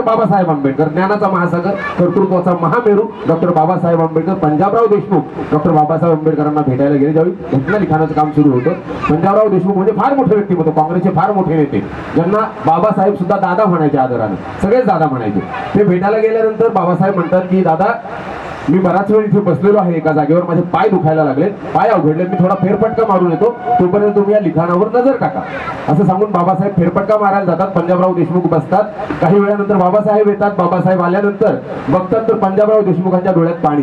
बाबासाहेब आंबेडकर ज्ञानाचा महासागर कर्तृत्वाचा महामेरू डॉक्टर बाबासाहेब आंबेडकर पंजाबराव देशमुख. डॉक्टर बाबासाहेब आंबेडकरांना भेटायला गेले ज्यावेळी घटना लिखाणाचं काम सुरू होतं. पंजाबराव देशमुख म्हणजे फार मोठे व्यक्तिमत्व काँग्रेसचे फार मोठे नेते. ज्यांना बाबासाहेब सुद्धा दादा म्हणायचे आदराने सगळेच दादा म्हणायचे. ते भेटायला गेल्यानंतर बाबासाहेब म्हणतात की दादा मी बराच वेळ इथे बसलेलो आहे एका जागेवर माझे पाय दुखायला लागले पाय अवघडले मी थोडा फेरफटका मारून येतो. तोपर्यंत तुम्ही या लिखाणावर नजर टाका. असं सांगून बाबासाहेब फेरफटका मारायला जातात पंजाबराव देशमुख बसतात. काही वेळानंतर बाबासाहेब येतात बाबासाहेब आल्यानंतर बघतात तर पंजाबराव देशमुखांच्या डोळ्यात पाणी.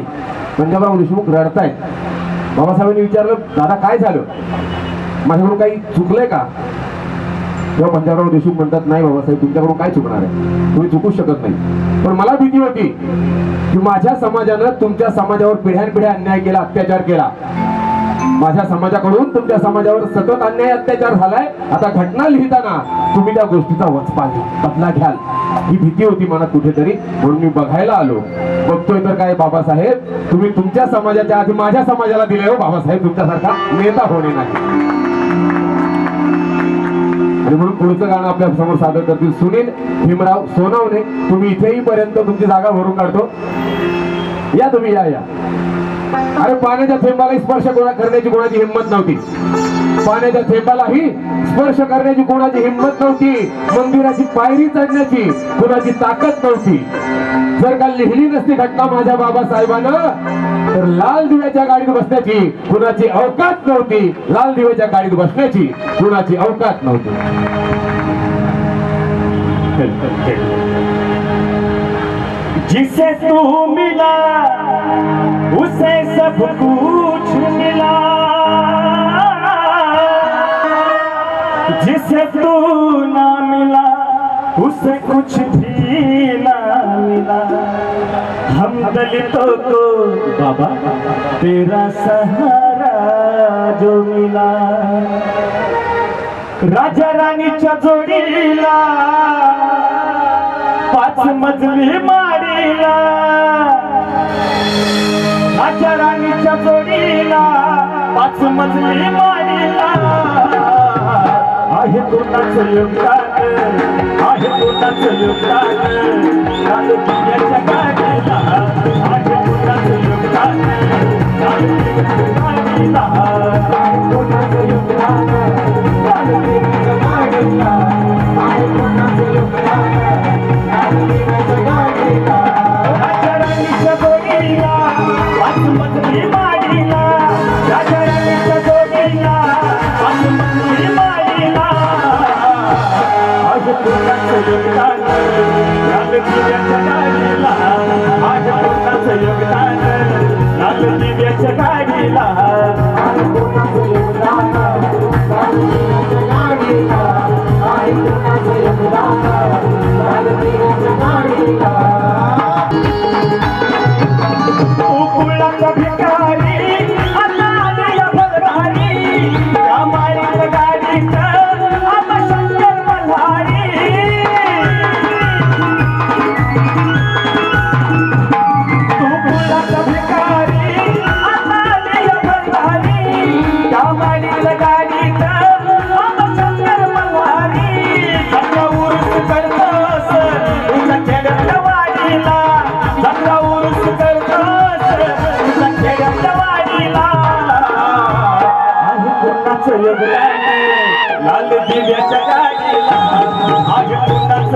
पंजाबराव देशमुख रडतायत. बाबासाहेबांनी विचारलं दादा काय झालं? माझ्याकडून काही चुकलंय का? तेव्हा पंजाबराव देशमुख म्हणतात नाही बाबासाहेब तुमच्याकडून काय चुकणार आहे तुम्ही चुकू शकत नाही. पण मला भीती होती की माझ्या समाजानं तुमच्या समाजावर पिढ्यानपिढ्या अन्याय केला अत्याचार केला. माझ्या समाजाकडून तुमच्या समाजावर सतत अन्याय अत्याचार झालाय. आता घटना लिहिताना तुम्ही त्या गोष्टीचा वचपा घ्या बदला घ्याल. ही भीती होती मनात कुठेतरी. म्हणून मी बघायला आलो. बघतोय तर काय बाबासाहेब तुम्ही तुमच्या समाजाच्या आधी माझ्या समाजाला दिले हो बाबासाहेब तुमच्यासारखा नेता होणे नाही. आणि म्हणून पुढचं गाणं आपल्यासमोर सादर करतील सुनील भीमराव सोनवणे. तुम्ही इथेही पर्यंत तुमची जागा भरून काढतो. या तुम्ही या या. अरे पाण्याच्या थेंबालाही स्पर्श कोणा करण्याची कोणाची हिंमत नव्हती. पाण्याच्या थेंबालाही स्पर्श करण्याची कोणाची हिंमत नव्हती. मंदिराची पायरी चढण्याची कोणाची ताकद नव्हती. जर का लिहिली नसती घटना माझ्या बाबासाहेबानं तर लाल दिव्याच्या गाडीत बसण्याची कुणाची अवकात नव्हती. लाल दिव्याच्या गाडीत बसण्याची कुणाची अवकात नव्हती. जिसे तू मिला उसे सब कुछ मिला। जिसे तू ना मिला उसे कुछ भी हम दलितों को बाबा तेरा सहारा जो मिला। राजा राणीच्या जोडीला पाच मजली माडीला। राजा राणीच्या जोडीला पाच मजली माडीला। आहे कोणाचं योगदान? आहे कोणाचं योगदान? चालू दिव्याच्या लाल दिव्याच्या गाडीला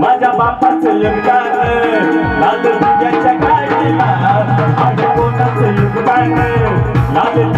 माझ्या बापाच लाल तुझ्याच्या गाडीला. आणि कोणाचं लिमकान लाल